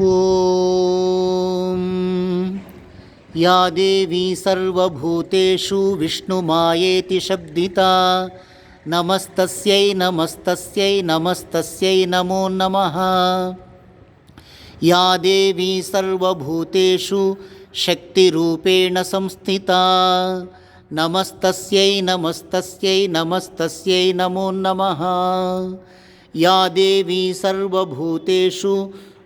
ॐ। या देवी सर्वभूतेषु विष्णुमायेति शब्दिता। नमस्तस्यै नमस्तस्यै नमस्तस्यै नमो नमः। या देवी सर्वभूतेषु शक्तिरूपेण संस्थिता। नमस्तस्यै नमस्तस्यै नमस्तस्यै नमो नमः। या देवी सर्वभूतेषु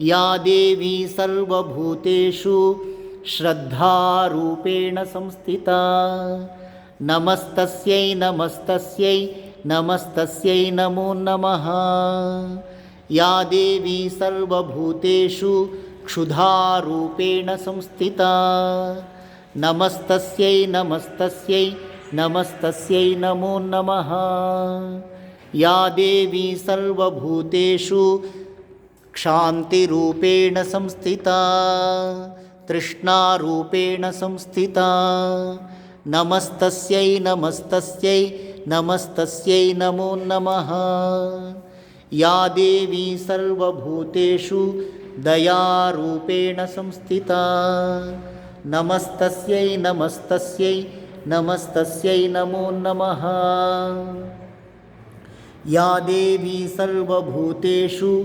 या देवी सर्वभूतेषु श्रद्धारूपेण संस्थिता। नमस्तस्यै नमस्तस्यै नमस्तस्यै नमो नमः। या देवी सर्वभूतेषु क्षुधारूपेण संस्थिता। नमस्तस्यै नमस्तस्यै नमस्तस्यै नमो नमः। या देवी सर्वभूतेषु क्षान्तिरूपेण संस्थिता, तृष्णारूपेण संस्थिता। नमस्तस्यै नमस्तस्यै नमस्तस्यै नमो नमः। या देवी सर्वभूतेषु दयारूपेण संस्थिता। नमस्तस्यै नमस्तस्यै नमस्तस्यै नमो नमः। या देवी सर्वभूतेषु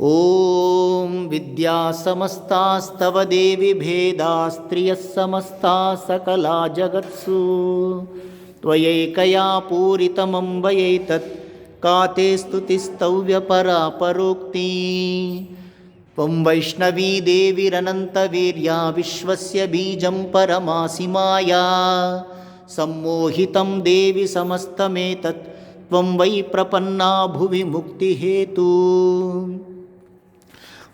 ॐ विद्यासमस्तास्तव देवि भेदास्त्रियः समस्ता सकला जगत्सु। त्वयैकया पूरितमम्बयैतत् का ते स्तुतिस्तव्यपरा परोक्ति वैष्णवी देविरनन्तवीर्या विश्वस्य बीजं परमासि माया। सम्मोहितं देवि समस्तमेतत्, त्वं वै प्रपन्ना भुवि मुक्तिहेतु।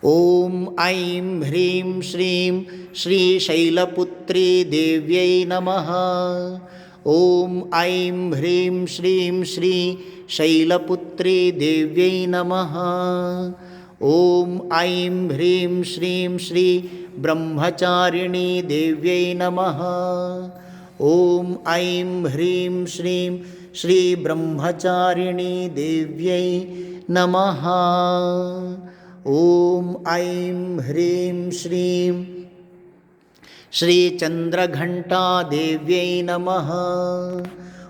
ॐ ऐं ह्रीं श्रीं श्रीशैलपुत्री देव्यै नमः। ॐ ऐं ह्रीं श्रीं श्री देव्यै नमः। ॐ ऐं ह्रीं श्रीं श्री देव्यै नमः। ॐ ऐं ह्रीं श्रीं श्रीब्रह्मचारिणी देव्यै नमः। ॐ ऐं ह्रीं श्रीं श्रीचन्द्रघण्टादेव्यै नमः।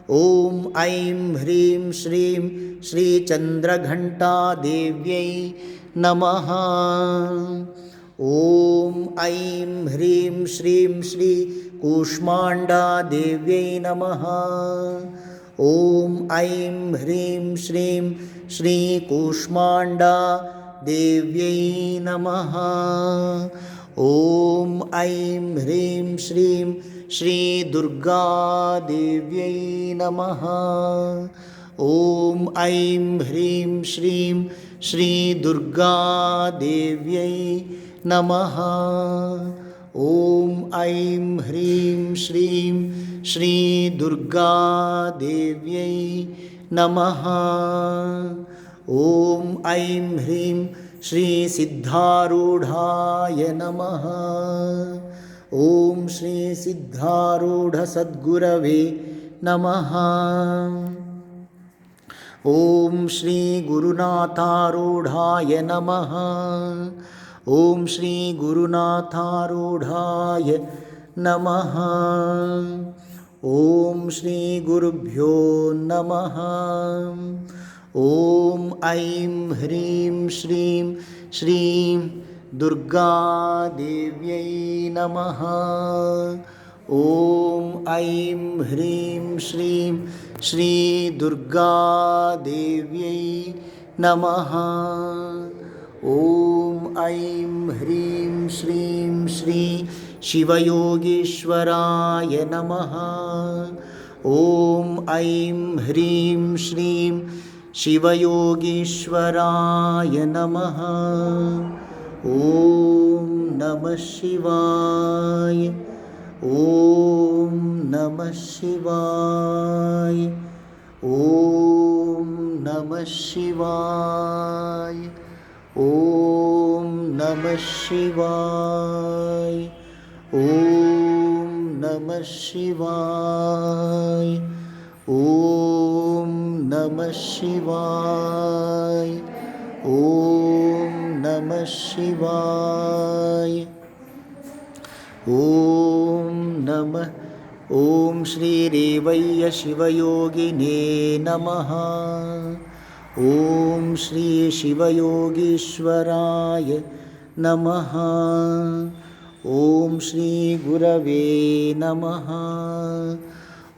ॐ ऐं ह्रीं श्रीं श्रीचन्द्रघण्टादेव्यै नमः। ॐ ऐं ह्रीं श्रीं श्रीकूष्माण्डादेव्यै नमः। ॐ ऐं ह्रीं श्रीं श्रीकूष्माण्डा देव्यै नमः। ॐ ऐं ह्रीं श्रीं श्रीदुर्गादेव्यै नमः। ॐ ऐं ह्रीं श्रीं श्रीदुर्गादेव्यै नमः। ॐ ऐं ह्रीं श्रीं श्रीदुर्गादेव्यै नमः। ॐ ऐं ह्रीं श्रीसिद्धारूढाय नमः। ॐ श्रीसिद्धारूढसद्गुरवे नमः। ॐ श्रीगुरुनाथारूढाय नमः। ॐ श्रीगुरुनाथारूढाय नमः। ॐ श्रीगुरुभ्यो नमः ॐ ऐं ह्रीं श्रीं श्रीं दुर्गादेव्यै नमः। ॐ ऐं ह्रीं श्रीं श्रीदुर्गादेव्यै नमः। ॐ ऐं ह्रीं श्रीं श्री शिवयोगीश्वराय नमः। ॐ ऐं ह्रीं श्रीं शिवयोगीश्वराय नमः। ॐ नमः शिवाय। ॐ नमः शिवाय। ॐ नमः शिवाय। ॐ नमः शिवाय। ॐ नमः शिवाय ॐ नमः शिवाय। ॐ नमः शिवाय। ॐ नमः। ॐ श्रीरेवय्य शिवयोगिने नमः। ॐ श्रीशिवयोगीश्वराय नमः। ॐ श्रीगुरवे नमः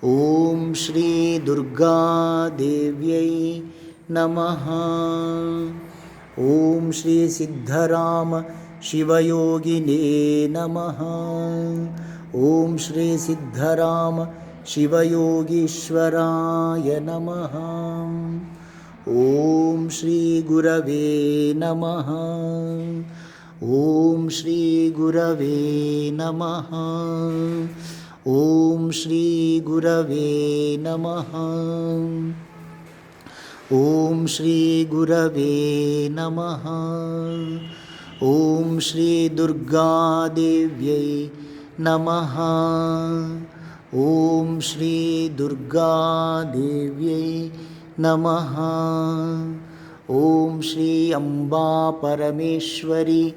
ॐ श्रीदुर्गादेव्यै नमः। ॐ श्रीसिद्धराम शिवयोगिने नमः। ॐ श्रीसिद्धराम शिवयोगीश्वराय नमः। ॐ श्रीगुरवे नमः। ॐ श्रीगुरवे नमः ॐ श्रीगुरवे नमः। ॐ श्रीगुरवे नमः। ॐ श्रीदुर्गादेव्यै नमः। ॐ श्रीदुर्गादेव्यै नमः। ॐ श्री अम्बापरमेश्वरी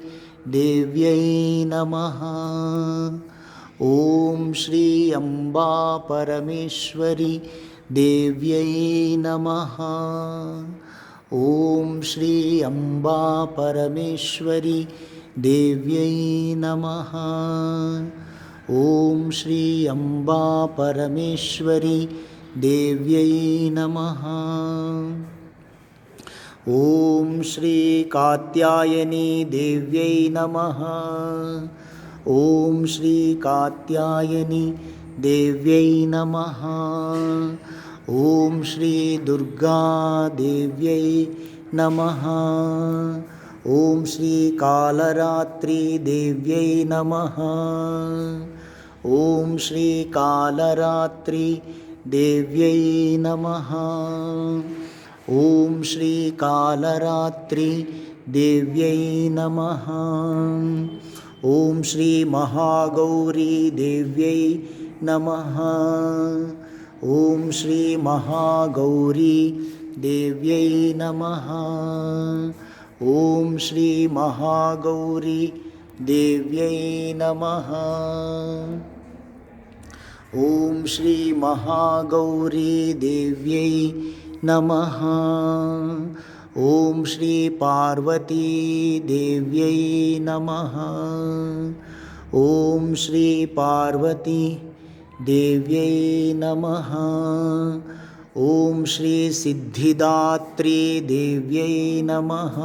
देव्यै नमः ॐ श्री अम्बापरमेश्वरी देव्यै नमः। ॐ श्री अम्बापरमेश्वरी देव्यै नमः। ॐ श्री अम्बापरमेश्वरी देव्यै नमः। ॐ श्रीकात्यायनी देव्यै नमः ॐ श्रीकात्यायनी देव्यै नमः। ॐ श्रीदुर्गादेव्यै नमः। ॐ श्रीकालरात्रिदेव्यै नमः। ॐ श्रीकालरात्रिदेव्यै नमः। ॐ श्रीकालरात्रिदेव्यै नमः ॐ श्रीमहागौरीदेव्यै नमः। ॐ श्रीमहागौरी देव्यै नमः। ॐ श्रीमहागौरी देव्यै नमः। ॐ श्रीमहागौरी देव्यै नमः ॐ श्रीपार्वतीदेव्यै नमः। ॐ श्रीपार्वती देव्यै नमः। ॐ श्रीसिद्धिदात्रीदेव्यै नमः।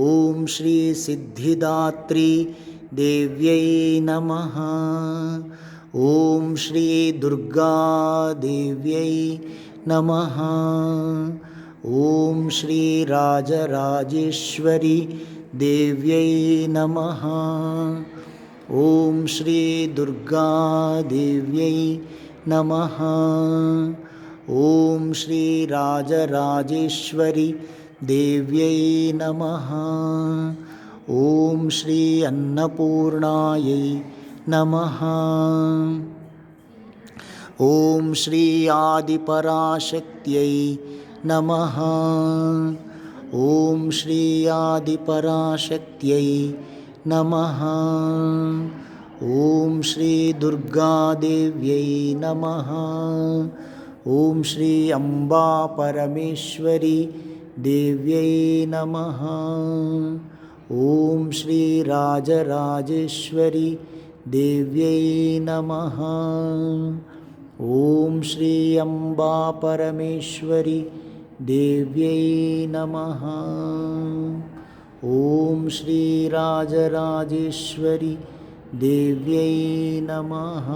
ॐ श्रीसिद्धिदात्री देव्यै नमः। ॐ श्रीदुर्गादेव्यै नमः। ॐ श्रीराजराजेश्वरी देव्यै नमः। ॐ श्रीदुर्गादेव्यै नमः। ॐ श्रीराजराजेश्वरि देव्यै नमः। ॐ श्री अन्नपूर्णायै नमः। ॐ श्री आदिपराशक्त्यै नमः। ॐ श्री आदिपराशक्त्यै नमः। ॐ श्रीदुर्गादेव्यै नमः। ॐ श्री अम्बापरमेश्वरी देव्यै नमः। ॐ श्रीराजराजेश्वरी देव्यै नमः। ॐ श्री अम्बापरमेश्वरी देव्यै नमः। ॐ श्रीराजराजेश्वरी देव्यै नमः।